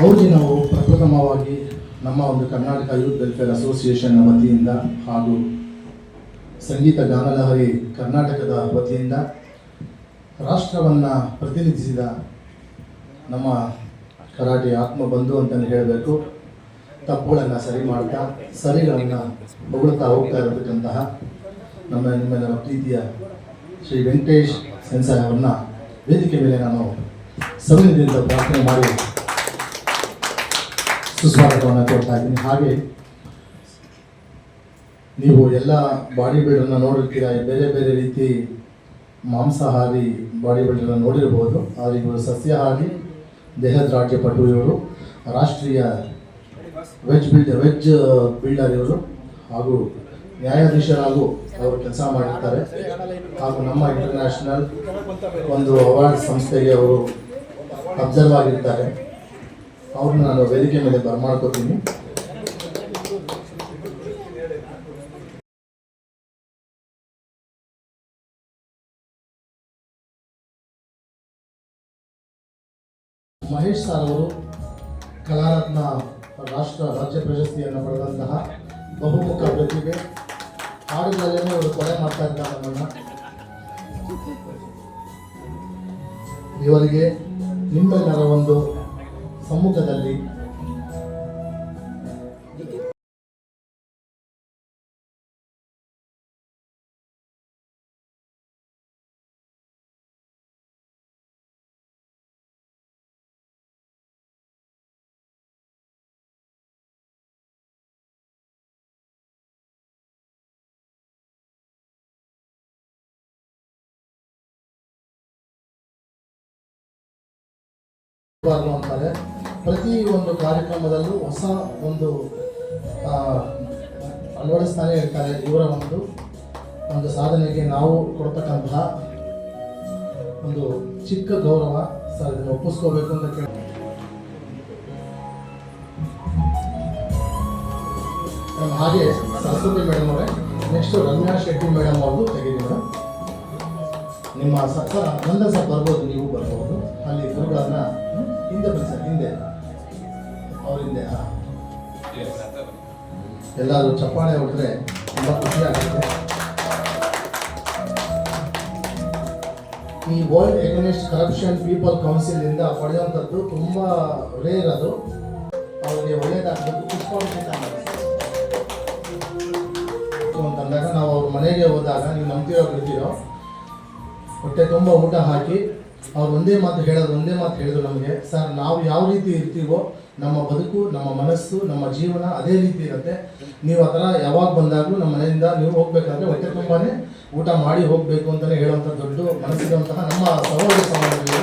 ಅವ್ರಿಗೆ ನಾವು ಪ್ರಪ್ರಥಮವಾಗಿ ನಮ್ಮ ಒಂದು ಕರ್ನಾಟಕ ಯೂತ್ ವೆಲ್ಫೇರ್ ಅಸೋಸಿಯೇಷನ್ ವತಿಯಿಂದ ಹಾಗೂ ಸಂಗೀತ ಗಾನಲಹರಿ ಕರ್ನಾಟಕದ ವತಿಯಿಂದ ರಾಷ್ಟ್ರವನ್ನು ಪ್ರತಿನಿಧಿಸಿದ ನಮ್ಮ ಕರಾಟೆ ಆತ್ಮಬಂಧು ಅಂತಲೇ ಹೇಳಬೇಕು. ತಪ್ಪುಗಳನ್ನು ಸರಿ ಮಾಡ್ತಾ, ಸರಿಗಳನ್ನು ಹೊಗಳ್ತಾ ಹೋಗ್ತಾ ಇರತಕ್ಕಂತಹ ನಮ್ಮ, ನಿಮ್ಮೆಲ್ಲರ ಪ್ರೀತಿಯ ಶ್ರೀ ವೆಂಕಟೇಶ್ ಸೆನ್ಸಾಯ್ ಅವ್ರನ್ನ ವೇದಿಕೆ ಮೇಲೆ ನಾನು ಸವಿನದಿಂದ ಪ್ರಾರ್ಥನೆ ಮಾಡಿ ಸುಸ್ವಾಗತವನ್ನು ಕೊಡ್ತಾ ಇದ್ದೀನಿ. ಹಾಗೆ ನೀವು ಎಲ್ಲ ಬಾಡಿ ಬಿಲ್ಡರ್ನ ನೋಡಿರ್ತೀರ ಬೇರೆ ಬೇರೆ ರೀತಿ ಮಾಂಸಾಹಾರಿ ಬಾಡಿ ಬಿಲ್ಡರ್ನ ನೋಡಿರ್ಬೋದು. ಆದರೆ ಇವರು ಸಸ್ಯಾಹಾರಿ ದೇಹದ ರಾಜ್ಯಪಟು ಇವರು, ರಾಷ್ಟ್ರೀಯ ವೆಜ್ ಬಿಲ್ಡರ್ ವೆಜ್ ಬಿಲ್ಡರ್ ಇವರು ಹಾಗೂ ನ್ಯಾಯಾಧೀಶರಾಗೂ ಅವರು ಕೆಲಸ ಮಾಡಿರ್ತಾರೆ. ಹಾಗೂ ನಮ್ಮ ಇಂಟರ್ನ್ಯಾಷನಲ್ ಒಂದು ಅವಾರ್ಡ್ ಸಂಸ್ಥೆಗೆ ಅವರು ಅಬ್ಸರ್ವ್ ಆಗಿರ್ತಾರೆ. ಅವ್ರನ್ನ ನಾನು ವೇದಿಕೆ ಮೇಲೆ ಬರ್ಮಾಡ್ಕೋತೀನಿ. ಮಹೇಶ್ ಸರ್ ಅವರು ಕಲಾರತ್ನ ರಾಷ್ಟ್ರ, ರಾಜ್ಯ ಪ್ರಶಸ್ತಿಯನ್ನು ಪಡೆದಂತಹ ಬಹುಮುಖ ಪ್ರತಿಭೆ ಹಾಡುಗಳಲ್ಲೇ ಅವರು ಕೊಲೆ ಮಾಡ್ತಾ ಇದ್ದಾರೆ ನನ್ನ ಇವರಿಗೆ ನಿಮ್ಮೆಲ್ಲರ ಒಂದು ಸಮ್ಮುಖದಲ್ಲಿ ಬಾರ್ದು ಅಂತಾರೆ ಪ್ರತಿ ಒಂದು ಕಾರ್ಯಕ್ರಮದಲ್ಲೂ ಹೊಸ ಒಂದು ಅಳವಡಿಸ್ತಾನೆ ಇರ್ತಾರೆ ಇವರ ಒಂದು ಒಂದು ಸಾಧನೆಗೆ ನಾವು ಕೊಡ್ತಕ್ಕಂತಹ ಒಂದು ಚಿಕ್ಕ ಗೌರವ ಸರ್, ಇದನ್ನು ಒಪ್ಪಿಸ್ಕೋಬೇಕು ಅಂತ ಕೇಳಿ ಹಾಗೆ ಸರಸ್ವತಿ ಮೇಡಮ್ ಅವರೇ ನೆಕ್ಸ್ಟ್ ರಮ್ಯಾ ಶೆಟ್ಟಿ ಮೇಡಮ್ ಅವರು ತೆಗೆದಿದ್ದಾರೆ ನಿಮ್ಮ ಸರ್ಕಾರ ಸರ್ ನಂದ ಸರ್ ಬರ್ಬೋದು, ನೀವು ಬರ್ಬೋದು ಅಲ್ಲಿ ಗುರುಗಳನ್ನ? ಹಿಂದೆ ಬನ್ನಿ ಸರ್, ಹಿಂದೆ. ಅವ್ರ ಹಿಂದೆ ಎಲ್ಲರೂ ಚಪ್ಪಾಳೆ ಹೊಡೆದ್ರೆ ತುಂಬ ಖುಷಿ ಆಗುತ್ತೆ. ಈ world against corruption people council ಇಂದ ಪಡೆಯುವಂಥದ್ದು ತುಂಬ ರೇರ್ ಅದು. ಅವರಿಗೆ ಒಳ್ಳೇದಾಗಬೇಕು ಅಂತ ಅಂತಂದಾಗ ನಾವು ಅವ್ರ ಮನೆಗೆ ಹೋದಾಗ, ನೀವು ನಂಬ್ತಿರೋ ಬಿಡ್ತೀರೋ ಹೊಟ್ಟೆ ತುಂಬ ಊಟ ಹಾಕಿ ಅವ್ರು ಒಂದೇ ಮಾತು ಹೇಳೋದು ಒಂದೇ ಮಾತು ಹೇಳಿದ್ರು ನಮಗೆ, ಸರ್, ನಾವು ಯಾವ ರೀತಿ ಇರ್ತೀವೋ, ನಮ್ಮ ಬದುಕು, ನಮ್ಮ ಮನಸ್ಸು, ನಮ್ಮ ಜೀವನ ಅದೇ ರೀತಿ ಇರುತ್ತೆ. ನೀವು ಆ ಥರ ಯಾವಾಗ ಬಂದಾಗಲೂ ನಮ್ಮ ಮನೆಯಿಂದ ನೀವು ಹೋಗ್ಬೇಕಾದ್ರೆ ಹೊಟ್ಟೆ ತುಂಬಾನೇ ಊಟ ಮಾಡಿ ಹೋಗಬೇಕು ಅಂತಲೇ ಹೇಳುವಂಥ ದೊಡ್ಡ ಮನಸ್ಸಿರುವಂತಹ ನಮ್ಮ ಸಹೋದರ ಸಮಾಜದಲ್ಲಿ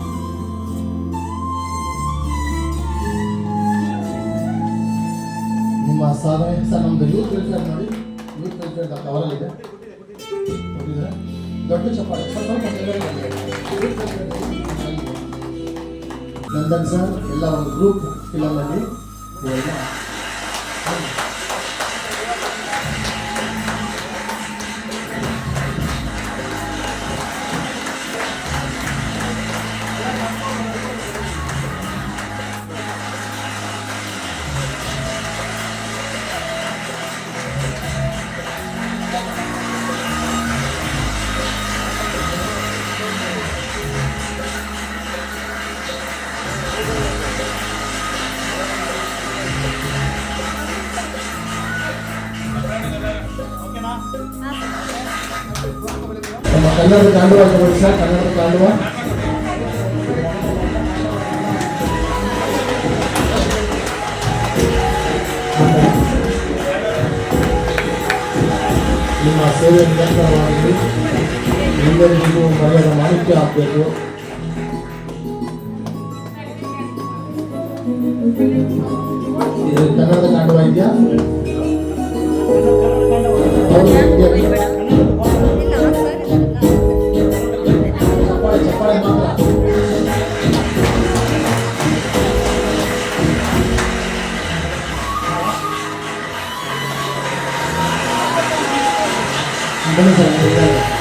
ನಿಮ್ಮ ಸಾಧನೆ, ಸರ್ ನಮ್ಮದು ಯೂತ್ ವೆಲ್ಫೇರ್ ನೋಡಿ. ಯೂತ್ ಕಲ್ಚರ್ ಕವರಲ್ಲಿದೆ ದೊಡ್ಡ ಚಪ್ಪಾಳೆ. ಸ್ವಲ್ಪ ಸ್ವಲ್ಪ ಕೆಳಗಡೆ ಬನ್ನಿ. Youth welfare ಅಲ್ಲಿ. ನಂದನ್ ಸರ್ ಎಲ್ಲ ಒಂದು ಗ್ರೂಪ್ ಫಿಲಮಲ್ಲಿ ಇವೆಲ್ಲ ನಮ್ಮ ಕನ್ನಡದ ತಾಂಡುವ ಕನ್ನಡ ಸರ್ ಕನ್ನಡದ ತಾಂಡುವ ನಿಮ್ಮ ಸೇವೆ ನಿರಂತರವಾಗಲಿ ಎಲ್ಲರಿಗೂ ಮರ್ಯಾದ ಮಾಹಿತಿ ಆಗಬೇಕು. ಇದು ಕನ್ನಡದ ತಾಂಡುವ ಇದೆಯಾ? ಬನ್ನಿ ಸರ್ ಇದ್ದಾರೆ.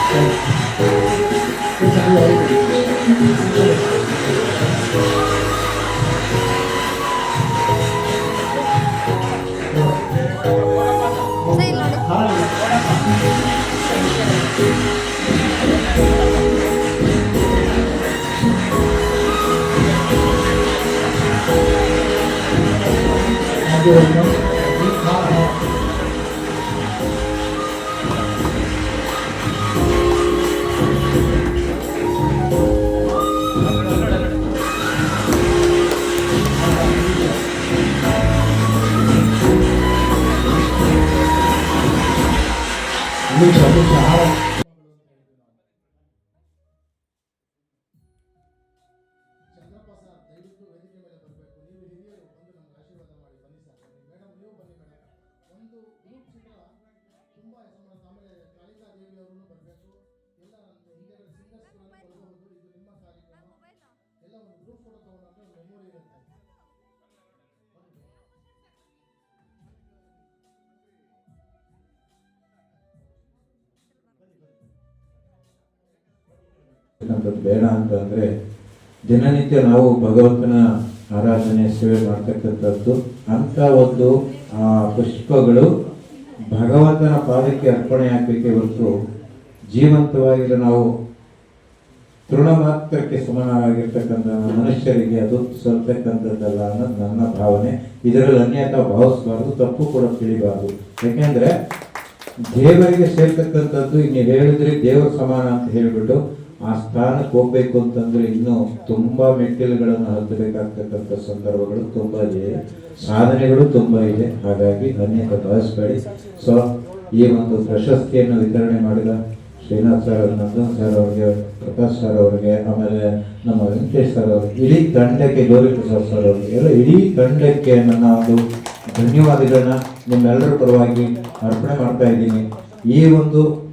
你们瞧不 sợ. ಅಂತದ್ದು ಬೇಡ ಅಂತಂದ್ರೆ ದಿನನಿತ್ಯ ನಾವು ಭಗವಂತನ ಆರಾಧನೆ, ಸೇವೆ ಮಾಡ್ತಕ್ಕಂಥದ್ದು ಅಂತ ಒಂದು, ಆ, ಪುಷ್ಪಗಳು ಭಗವಂತನ ಪಾದಕ್ಕೆ ಅರ್ಪಣೆ ಆಗಬೇಕೆ ಹೊರತು ಜೀವಂತವಾಗಿರೋ ನಾವು ತೃಣ ಮಾತ್ರಕ್ಕೆ ಸಮಾನವಾಗಿರ್ತಕ್ಕಂಥ ಮನುಷ್ಯರಿಗೆ ಅದು ಸಲ್ತಕ್ಕಂಥದ್ದಲ್ಲ ಅನ್ನೋದು ನನ್ನ ಭಾವನೆ. ಇದರಲ್ಲಿ ಅನ್ಯತಾ ಭಾವಿಸಬಾರ್ದು, ತಪ್ಪು ಕೂಡ ತಿಳಿಬಾರ್ದು. ಯಾಕೆಂದ್ರೆ ದೇವರಿಗೆ ಸೇರ್ತಕ್ಕಂಥದ್ದು, ಇನ್ನು ಹೇಳಿದ್ರೆ ದೇವರ ಸಮಾನ ಅಂತ ಹೇಳ್ಬಿಟ್ಟು ಆ ಸ್ಥಾನಕ್ಕೆ ಹೋಗ್ಬೇಕು ಅಂತಂದ್ರೆ ಇನ್ನು ತುಂಬಾ ಮೆಟ್ಟಿಲುಗಳನ್ನು ಹತ್ತಬೇಕಾಗ್ತಕ್ಕಂಥ ಸಂದರ್ಭಗಳು ತುಂಬಾ ಇದೆ. ಸಾಧನೆಗಳು ತುಂಬಾ ಇದೆ. ಹಾಗಾಗಿ ಅನೇಕ ಬಯಸ್ಬೇಡಿ. ಸೊ ಈ ಒಂದು ಪ್ರಶಸ್ತಿಯನ್ನು ವಿತರಣೆ ಮಾಡಿದ ಶ್ರೀನಾಥ್ ಸರ್ ನಂದನ್ ಸರ್ ಅವರಿಗೆ, ಪ್ರಕಾಶ್ ಸರ್ ಅವರಿಗೆ, ಆಮೇಲೆ ನಮ್ಮ ವೆಂಕಟೇಶ್ ಸರ್ ಅವರಿಗೆ ಇಡೀ ತಂಡಕ್ಕೆ ಗೌರಿ ಪ್ರಸಾದ್ ಸರ್ ಅವರಿಗೆ, ಎಲ್ಲ ಇಡೀ ತಂಡಕ್ಕೆ ನನ್ನ ಒಂದು ಧನ್ಯವಾದಗಳನ್ನ ನಿಮ್ಮೆಲ್ಲರ ಪರವಾಗಿ ಅರ್ಪಣೆ ಮಾಡ್ತಾ ಇದ್ದೀನಿ. ಈ ಒಂದು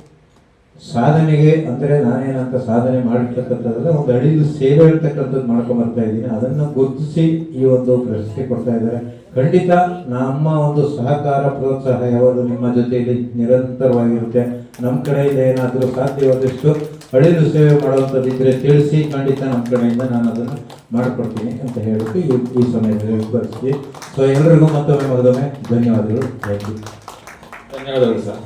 ಸಾಧನೆಗೆ ಅಂದರೆ ನಾನೇನಂತ ಸಾಧನೆ ಮಾಡಿರ್ತಕ್ಕಂಥದ್ದಲ್ಲ ಒಂದು ಅಡಿಲು ಸೇವೆ ಇರ್ತಕ್ಕಂಥದ್ದು ಮಾಡ್ಕೊಂಡು ಬರ್ತಾ ಇದ್ದೀನಿ. ಅದನ್ನು ಗುರುತಿಸಿ ಈ ಒಂದು ಪ್ರಶಸ್ತಿ ಕೊಡ್ತಾ ಇದ್ದಾರೆ. ಖಂಡಿತ ನಮ್ಮ ಒಂದು ಸಹಕಾರ, ಪ್ರೋತ್ಸಾಹ ಯಾವಾಗಲೂ ನಿಮ್ಮ ಜೊತೆಯಲ್ಲಿ ನಿರಂತರವಾಗಿರುತ್ತೆ. ನಮ್ಮ ಕಡೆಯಿಂದ ಏನಾದರೂ ಸಾಧ್ಯವಾದಷ್ಟು ಅಳಿಲು ಸೇವೆ ಮಾಡುವಂಥದ್ದು ಇದ್ರೆ ತಿಳಿಸಿ ಖಂಡಿತ ನಮ್ಮ ಕಡೆಯಿಂದ ನಾನು ಅದನ್ನು ಮಾಡಿಕೊಡ್ತೀನಿ ಅಂತ ಹೇಳ್ಬಿಟ್ಟು ಈ ಸಮಯದಲ್ಲಿ ಬರ್ತೀವಿ ಸೊ ಎಲ್ರಿಗೂ ಮತ್ತೊಮ್ಮೆ ಮತ್ತೊಮ್ಮೆ ಧನ್ಯವಾದಗಳು. ಥ್ಯಾಂಕ್ ಯು ಧನ್ಯವಾದಗಳು ಸರ್.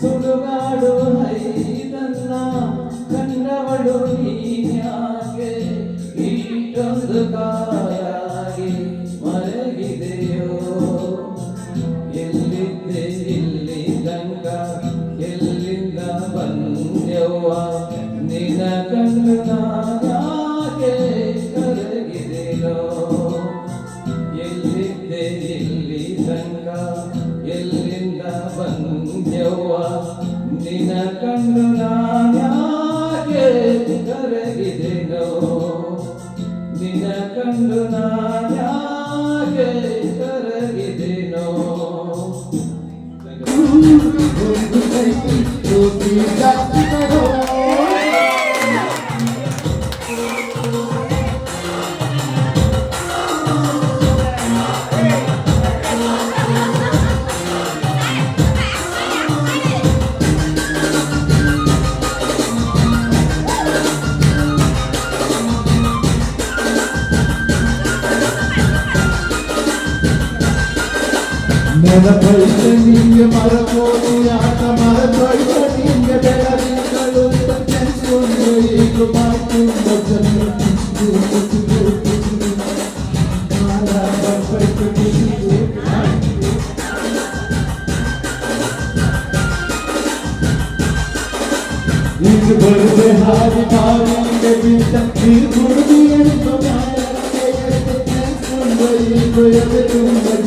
ಸುಡುಗಾಡು ಹೈದನ್ನ ಕಂಡವಳು ನೀನ್ಯಾಕೆ ಇಷ್ಟೊಂದು ಕಾಯಾಗಿ மரபொழித்து நீங்க மரபோதி ஆட்ட மரபொழித்து நீங்க இது பொழுது ஹாரி பாருங்க வீட்டம் நீர் கொடுத்து எடுக்கும் கொண்டு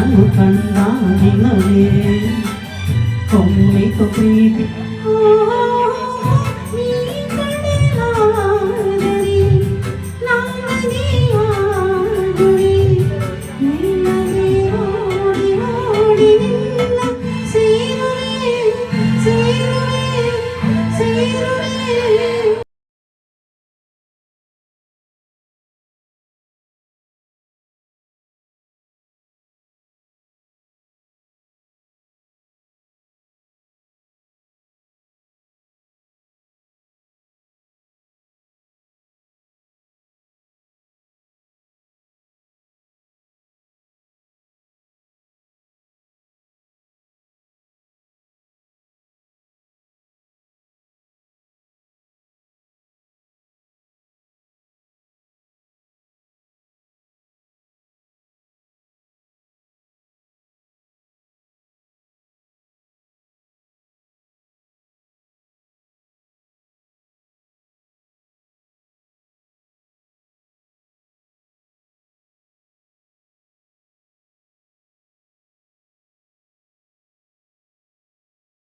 ನಿನ್ನನ್ನು ಕಂಡ ದಿನವೇ ಒಮ್ಮೆತು ಪ್ರೀತಿ ಆ